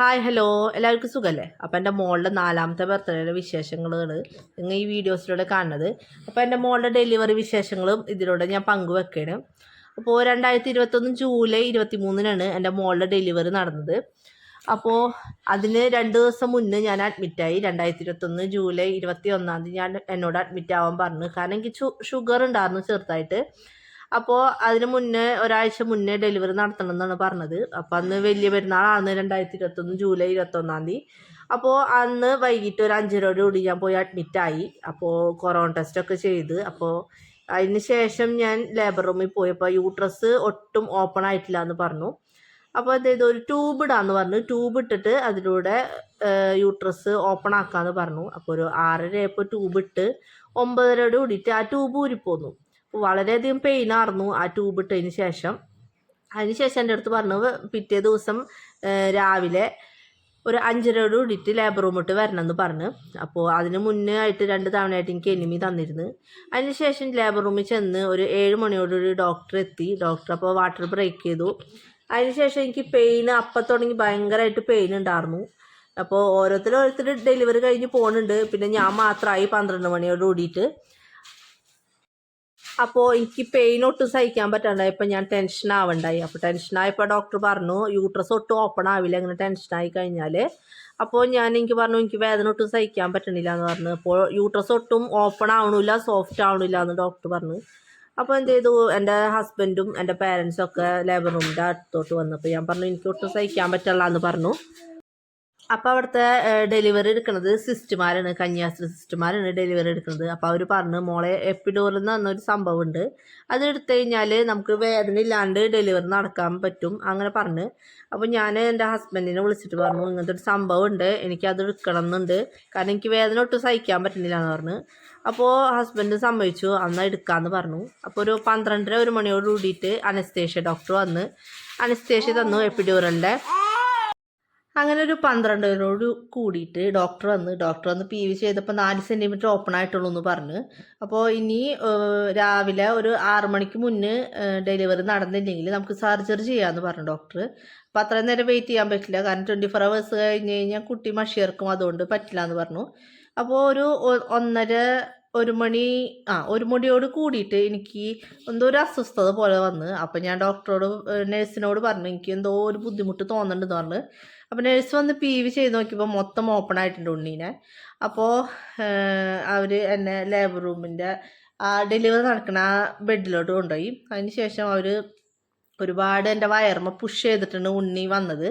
Hi hello എല്ലാവർക്കും സുഖമല്ലേ അപ്പോൾ എന്റെ മോളുടെ നാലാമത്തെ ബർത്ത്ഡേയുടെ വിശേഷങ്ങളാണ് നിങ്ങൾ ഈ വീഡിയോസിലൂടെ കാണുന്നത്. അപ്പോൾ എന്റെ മോളുടെ ഡെലിവറി വിശേഷങ്ങളും ഇതിലൂടെ ഞാൻ പങ്കുവെക്കുകയാണ് അപ്പോൾ രണ്ടായിരത്തി ഇരുപത്തൊന്ന് ജൂലൈ ഇരുപത്തി മൂന്നിനാണ് എന്റെ മോളുടെ ഡെലിവറി നടന്നത്. അപ്പോൾ അതിന് രണ്ട് ദിവസം മുന്നേ ഞാൻ അഡ്മിറ്റായി രണ്ടായിരത്തി ഇരുപത്തൊന്ന് ജൂലൈ ഇരുപത്തി ഒന്നാം തീയതി ഞാൻ എന്നോട് അഡ്മിറ്റ് ആവാൻ പറഞ്ഞു. കാരണം എനിക്ക് ഷുഗർ ഉണ്ടായിരുന്നു ചെറുതായിട്ട്. അപ്പോൾ അതിന് മുന്നേ ഒരാഴ്ച മുന്നേ ഡെലിവറി നടത്തണം എന്നാണ് പറഞ്ഞത്. അപ്പോൾ അന്ന് വലിയ പെരുന്നാളാണ് രണ്ടായിരത്തി ഇരുപത്തൊന്ന് ജൂലൈ ഇരുപത്തൊന്നാം തീയതി. അപ്പോൾ അന്ന് വൈകിട്ട് ഒരു അഞ്ചരയോട് കൂടി ഞാൻ പോയി അഡ്മിറ്റായി അപ്പോൾ കൊറോണ ടെസ്റ്റൊക്കെ ചെയ്ത്. അപ്പോൾ അതിന് ശേഷം ഞാൻ ലേബർ റൂമിൽ പോയപ്പോൾ യൂട്രസ് ഒട്ടും ഓപ്പൺ ആയിട്ടില്ല എന്ന് പറഞ്ഞു. അപ്പോൾ അതായത് ഒരു ട്യൂബ് ഇടാന്ന് പറഞ്ഞു. ട്യൂബ് ഇട്ടിട്ട് അതിലൂടെ യൂട്രസ് ഓപ്പൺ ആക്കാന്ന് പറഞ്ഞു. അപ്പോൾ ഒരു ആറര ആയപ്പോൾ ട്യൂബ് ഇട്ട് ഒമ്പതരയോട് കൂടിയിട്ട് ആ ട്യൂബ് ഊരിപ്പോന്നു. വളരെയധികം പെയിൻ ആർന്നു ആ ട്യൂബ് ഇട്ടതിന് ശേഷം. അതിന് ശേഷം എന്റെ അടുത്ത് പറഞ്ഞു പിറ്റേ ദിവസം രാവിലെ ഒരു അഞ്ചരയോട് കൂടിയിട്ട് ലേബർ റൂമിട്ട് വരണം എന്ന് പറഞ്ഞു. അപ്പോൾ അതിന് മുന്നേ ആയിട്ട് രണ്ട് തവണയായിട്ട് എനിക്ക് എനിമി തന്നിരുന്നു. അതിന് ശേഷം ലേബർ റൂമിൽ ചെന്ന് ഒരു ഏഴ് മണിയോടുകൂടി ഡോക്ടർ എത്തി. ഡോക്ടർ അപ്പോൾ വാട്ടർ ബ്രേക്ക് ചെയ്തു. അതിനുശേഷം എനിക്ക് പെയിൻ അപ്പം തുടങ്ങി ഭയങ്കരമായിട്ട് പെയിൻ ഉണ്ടായിരുന്നു അപ്പോൾ ഓരോരുത്തർ ഓരോരുത്തർ ഡെലിവറി കഴിഞ്ഞ് പോകുന്നുണ്ട് പിന്നെ ഞാൻ മാത്രമായി പന്ത്രണ്ട് മണിയോട് കൂടിയിട്ട് അപ്പോൾ എനിക്ക് പെയിൻ ഒട്ടും സഹിക്കാൻ പറ്റണ്ടായി. ഇപ്പം ഞാൻ ടെൻഷൻ ആവണ്ടായി. അപ്പോൾ ടെൻഷനായപ്പോൾ ഡോക്ടർ പറഞ്ഞു യൂട്രസ് ഒട്ടും ഓപ്പൺ ആവില്ല. അങ്ങനെ ടെൻഷൻ ആയി കഴിഞ്ഞാൽ അപ്പോൾ ഞാൻ എനിക്ക് പറഞ്ഞു എനിക്ക് വേദന ഒട്ടും സഹിക്കാൻ പറ്റണില്ല എന്ന് പറഞ്ഞു. അപ്പോൾ യൂട്രസ് ഒട്ടും ഓപ്പൺ ആവണില്ല സോഫ്റ്റ് ആവണില്ല എന്ന് ഡോക്ടർ പറഞ്ഞു. അപ്പോൾ എന്ത് ചെയ്തു? എന്റെ ഹസ്ബൻഡും എന്റെ പേരൻസും ഒക്കെ ലേബർ റൂമിന്റെ അടുത്തോട്ട് വന്നപ്പോൾ ഞാൻ പറഞ്ഞു എനിക്ക് ഒട്ടും സഹിക്കാൻ പറ്റില്ല എന്ന് പറഞ്ഞു. അപ്പോൾ അവിടുത്തെ ഡെലിവറി എടുക്കുന്നത് സിസ്റ്റർമാരാണ് കന്യാസ്ത്രീ സിസ്റ്റർമാരാണ് ഡെലിവറി എടുക്കുന്നത് അപ്പോൾ അവർ പറഞ്ഞു മോളെ എപ്പിഡോറിൽ എന്ന് പറഞ്ഞൊരു സംഭവമുണ്ട്. അത് എടുത്തു കഴിഞ്ഞാൽ നമുക്ക് വേദന ഇല്ലാണ്ട് ഡെലിവറി നടക്കാൻ പറ്റും. അങ്ങനെ പറഞ്ഞു. അപ്പോൾ ഞാൻ എന്റെ ഹസ്ബൻഡിനെ വിളിച്ചിട്ട് പറഞ്ഞു ഇങ്ങനത്തെ ഒരു സംഭവം ഉണ്ട് എനിക്കത് എടുക്കണം എന്നുണ്ട്. കാരണം എനിക്ക് വേദന ഒട്ടും സഹിക്കാൻ പറ്റുന്നില്ല എന്ന് പറഞ്ഞു. അപ്പോൾ ഹസ്ബൻഡ് സമ്മതിച്ചു അന്ന് എടുക്കാന്ന് പറഞ്ഞു. അപ്പോൾ ഒരു പന്ത്രണ്ടര ഒരു മണിയോട് കൂടിയിട്ട് അനസ്തേഷ്യ ഡോക്ടർ വന്ന് അനസ്തേഷ്യ തന്നു എപ്പിഡ്യൂറലിന്റെ അങ്ങനെ ഒരു പന്ത്രണ്ടരോട് കൂടിയിട്ട് ഡോക്ടർ വന്ന് ഡോക്ടർ വന്ന് പി വി ചെയ്തപ്പോൾ നാല് സെന്റിമീറ്റർ ഓപ്പൺ ആയിട്ടുള്ളൂ എന്ന് പറഞ്ഞ്. അപ്പോൾ ഇനി രാവിലെ ഒരു ആറ് മണിക്ക് മുന്നേ ഡെലിവറി നടന്നില്ലെങ്കിൽ നമുക്ക് സർജറി ചെയ്യാമെന്ന് പറഞ്ഞു ഡോക്ടർ അപ്പോൾ അത്രയും നേരം വെയിറ്റ് ചെയ്യാൻ പറ്റില്ല. കാരണം ട്വന്റി ഫോർ അവേഴ്സ് കഴിഞ്ഞ് കഴിഞ്ഞാൽ കുട്ടി മഷിയർക്കും അതുകൊണ്ട് പറ്റില്ല എന്ന് പറഞ്ഞു. അപ്പോൾ ഒരു ഒന്നര ഒരു മണി ആ ഒരു മണിയോട് കൂടിയിട്ട് എനിക്ക് എന്തോ ഒരു അസ്വസ്ഥത പോലെ വന്ന്. അപ്പം ഞാൻ ഡോക്ടറോട് നേഴ്സിനോട് പറഞ്ഞു എനിക്ക് എന്തോ ഒരു ബുദ്ധിമുട്ട് തോന്നുന്നുണ്ടെന്ന് പറഞ്ഞു. അപ്പോൾ നഴ്സ് വന്ന് പി വി ചെയ്ത് നോക്കിയപ്പോൾ മൊത്തം ഓപ്പൺ ആയിട്ടുണ്ട് ഉണ്ണീനെ. അപ്പോൾ അവർ എന്നെ ലേബർ റൂമിന്റെ ആ ഡെലിവറി നടക്കുന്ന ആ ബെഡിലോട്ട് കൊണ്ടുപോയി. അതിന് ശേഷം അവർ ഒരുപാട് എന്റെ വയർമ പുഷ് ചെയ്തിട്ടുണ്ട് ഉണ്ണി വന്നത്.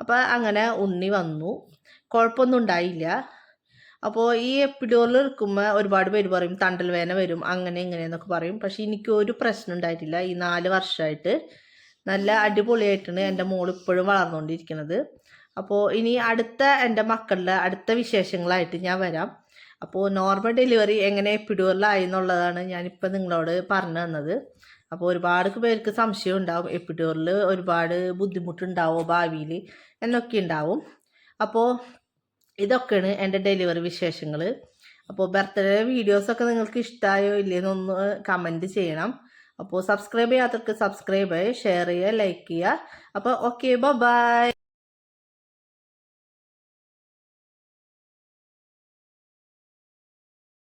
അപ്പോൾ അങ്ങനെ ഉണ്ണി വന്നു. കുഴപ്പമൊന്നും ഉണ്ടായില്ല. അപ്പോൾ ഈ എപ്പിഡോറിൽ എടുക്കുമ്പോൾ ഒരുപാട് പേര് പറയും തണ്ടൽ വേന വരും അങ്ങനെ ഇങ്ങനെയെന്നൊക്കെ പറയും. പക്ഷേ എനിക്ക് ഒരു പ്രശ്നം ഉണ്ടായിട്ടില്ല. ഈ നാല് വർഷമായിട്ട് നല്ല അടിപൊളിയായിട്ടാണ് എന്റെ മോൾ ഇപ്പോഴും വളർന്നുകൊണ്ടിരിക്കുന്നത് അപ്പോൾ ഇനി അടുത്ത എന്റെ മക്കളുടെ അടുത്ത വിശേഷങ്ങളായിട്ട് ഞാൻ വരാം. അപ്പോൾ നോർമൽ ഡെലിവറി എങ്ങനെ എപ്പിഡ്യൂറിലായി എന്നുള്ളതാണ് ഞാനിപ്പോൾ നിങ്ങളോട് പറഞ്ഞു തന്നത്. അപ്പോൾ ഒരുപാട് പേർക്ക് സംശയം ഉണ്ടാവും എപ്പിഡ്യൂറിൽ ഒരുപാട് ബുദ്ധിമുട്ടുണ്ടാവോ ഭാവിയിൽ എന്നൊക്കെ ഉണ്ടാവും. അപ്പോൾ ഇതൊക്കെയാണ് എന്റെ ഡെലിവറി വിശേഷങ്ങൾ അപ്പോൾ ബർത്ത്ഡേ വീഡിയോസൊക്കെ നിങ്ങൾക്ക് ഇഷ്ടമായോ ഇല്ലയെന്നൊന്ന് കമന്റ് ചെയ്യണം. അപ്പോൾ സബ്സ്ക്രൈബ് ചെയ്യാത്തവർക്ക് സബ്സ്ക്രൈബ് ചെയ്യുക ഷെയർ ചെയ്യുക ലൈക്ക് ചെയ്യുക. അപ്പോൾ ഓക്കെ ബൈ